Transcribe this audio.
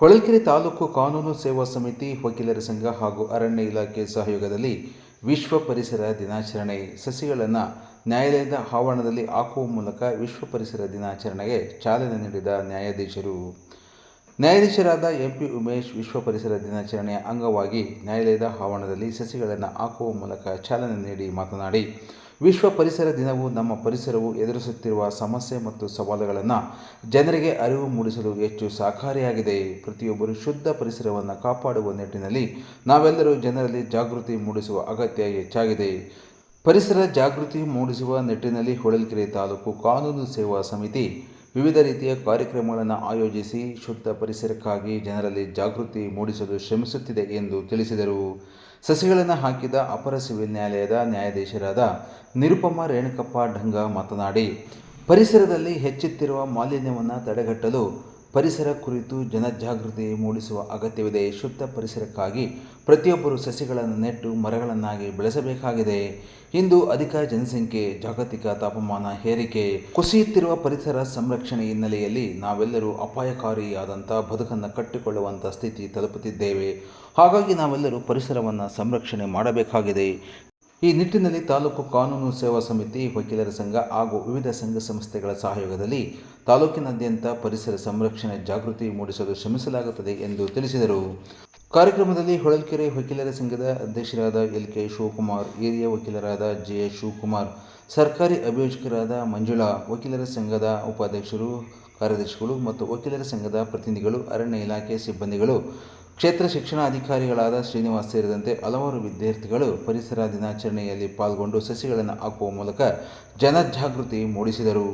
ಹೊಳಲ್ಕೆರೆ ತಾಲೂಕು ಕಾನೂನು ಸೇವಾ ಸಮಿತಿ ವಕೀಲರ ಸಂಘ ಹಾಗೂ ಅರಣ್ಯ ಇಲಾಖೆ ಸಹಯೋಗದಲ್ಲಿ ವಿಶ್ವ ಪರಿಸರ ದಿನಾಚರಣೆ ಸಸಿಗಳನ್ನು ನ್ಯಾಯಾಲಯದ ಆವರಣದಲ್ಲಿ ಹಾಕುವ ಮೂಲಕ ವಿಶ್ವ ಪರಿಸರ ದಿನಾಚರಣೆಗೆ ಚಾಲನೆ ನೀಡಿದ ನ್ಯಾಯಾಧೀಶರು. ನ್ಯಾಯಾಧೀಶರಾದ ಎಂಪಿ ಉಮೇಶ್ ವಿಶ್ವ ಪರಿಸರ ದಿನಾಚರಣೆಯ ಅಂಗವಾಗಿ ನ್ಯಾಯಾಲಯದ ಆವರಣದಲ್ಲಿ ಸಸಿಗಳನ್ನು ಹಾಕುವ ಮೂಲಕ ಚಾಲನೆ ನೀಡಿ ಮಾತನಾಡಿ, ವಿಶ್ವ ಪರಿಸರ ದಿನವು ನಮ್ಮ ಪರಿಸರವು ಎದುರಿಸುತ್ತಿರುವ ಸಮಸ್ಯೆ ಮತ್ತು ಸವಾಲುಗಳನ್ನು ಜನರಿಗೆ ಅರಿವು ಮೂಡಿಸಲು ಹೆಚ್ಚು ಸಹಕಾರಿಯಾಗಿದೆ. ಪ್ರತಿಯೊಬ್ಬರು ಶುದ್ಧ ಪರಿಸರವನ್ನು ಕಾಪಾಡುವ ನಿಟ್ಟಿನಲ್ಲಿ ನಾವೆಲ್ಲರೂ ಜನರಲ್ಲಿ ಜಾಗೃತಿ ಮೂಡಿಸುವ ಅಗತ್ಯ ಹೆಚ್ಚಾಗಿದೆ. ಪರಿಸರ ಜಾಗೃತಿ ಮೂಡಿಸುವ ನಿಟ್ಟಿನಲ್ಲಿ ಹೊಳಲ್ಕೆರೆ ತಾಲೂಕು ಕಾನೂನು ಸೇವಾ ಸಮಿತಿ ವಿವಿಧ ರೀತಿಯ ಕಾರ್ಯಕ್ರಮಗಳನ್ನು ಆಯೋಜಿಸಿ ಶುದ್ಧ ಪರಿಸರಕ್ಕಾಗಿ ಜನರಲ್ಲಿ ಜಾಗೃತಿ ಮೂಡಿಸಲು ಶ್ರಮಿಸುತ್ತಿದೆ ಎಂದು ತಿಳಿಸಿದರು. ಸಸಿಗಳನ್ನು ಹಾಕಿದ ಅಪರ ಸಿವಿಲ್ ನ್ಯಾಯಾಲಯದ ನ್ಯಾಯಾಧೀಶರಾದ ನಿರುಪಮ ರೇಣುಕಪ್ಪ ಢಂಗ ಮಾತನಾಡಿ, ಪರಿಸರದಲ್ಲಿ ಹೆಚ್ಚುತ್ತಿರುವ ಮಾಲಿನ್ಯವನ್ನು ತಡೆಗಟ್ಟಲು ಪರಿಸರ ಕುರಿತು ಜನಜಾಗೃತಿ ಮೂಡಿಸುವ ಅಗತ್ಯವಿದೆ. ಶುದ್ಧ ಪರಿಸರಕ್ಕಾಗಿ ಪ್ರತಿಯೊಬ್ಬರು ಸಸಿಗಳನ್ನು ನೆಟ್ಟು ಮರಗಳನ್ನಾಗಿ ಬೆಳೆಸಬೇಕಾಗಿದೆ. ಇಂದು ಅಧಿಕ ಜನಸಂಖ್ಯೆ, ಜಾಗತಿಕ ತಾಪಮಾನ ಹೇರಿಕೆ ಕುಸಿಯುತ್ತಿರುವ ಪರಿಸರ ಸಂರಕ್ಷಣೆ ಹಿನ್ನೆಲೆಯಲ್ಲಿ ನಾವೆಲ್ಲರೂ ಅಪಾಯಕಾರಿಯಾದಂಥ ಬದುಕನ್ನು ಕಟ್ಟಿಕೊಳ್ಳುವಂಥ ಸ್ಥಿತಿ ತಲುಪುತ್ತಿದ್ದೇವೆ. ಹಾಗಾಗಿ ನಾವೆಲ್ಲರೂ ಪರಿಸರವನ್ನು ಸಂರಕ್ಷಣೆ ಮಾಡಬೇಕಾಗಿದೆ. ಈ ನಿಟ್ಟಿನಲ್ಲಿ ತಾಲೂಕು ಕಾನೂನು ಸೇವಾ ಸಮಿತಿ, ವಕೀಲರ ಸಂಘ ಹಾಗೂ ವಿವಿಧ ಸಂಘ ಸಂಸ್ಥೆಗಳ ಸಹಯೋಗದಲ್ಲಿ ತಾಲೂಕಿನಾದ್ಯಂತ ಪರಿಸರ ಸಂರಕ್ಷಣೆ ಜಾಗೃತಿ ಮೂಡಿಸಲು ಶ್ರಮಿಸಲಾಗುತ್ತದೆ ಎಂದು ತಿಳಿಸಿದರು. ಕಾರ್ಯಕ್ರಮದಲ್ಲಿ ಹೊಳಲ್ಕೆರೆ ವಕೀಲರ ಸಂಘದ ಅಧ್ಯಕ್ಷರಾದ ಎಲ್ ಕೆ ಶಿವಕುಮಾರ್, ಹಿರಿಯ ವಕೀಲರಾದ ಜೆ ಶಿವಕುಮಾರ್, ಸರ್ಕಾರಿ ಅಭಿಯೋಜಕರಾದ ಮಂಜುಳಾ, ವಕೀಲರ ಸಂಘದ ಉಪಾಧ್ಯಕ್ಷರು ಕಾರ್ಯದರ್ಶಿಗಳು ಮತ್ತು ವಕೀಲರ ಸಂಘದ ಪ್ರತಿನಿಧಿಗಳು, ಅರಣ್ಯ ಇಲಾಖೆ ಸಿಬ್ಬಂದಿಗಳು, ಕ್ಷೇತ್ರ ಶಿಕ್ಷಣಾಧಿಕಾರಿಗಳಾದ ಶ್ರೀನಿವಾಸ್ ಸೇರಿದಂತೆ ಹಲವಾರು ವಿದ್ಯಾರ್ಥಿಗಳು ಪರಿಸರ ದಿನಾಚರಣೆಯಲ್ಲಿ ಪಾಲ್ಗೊಂಡು ಸಸಿಗಳನ್ನು ಹಾಕುವ ಮೂಲಕ ಜನಜಾಗೃತಿ ಮೂಡಿಸಿದರು.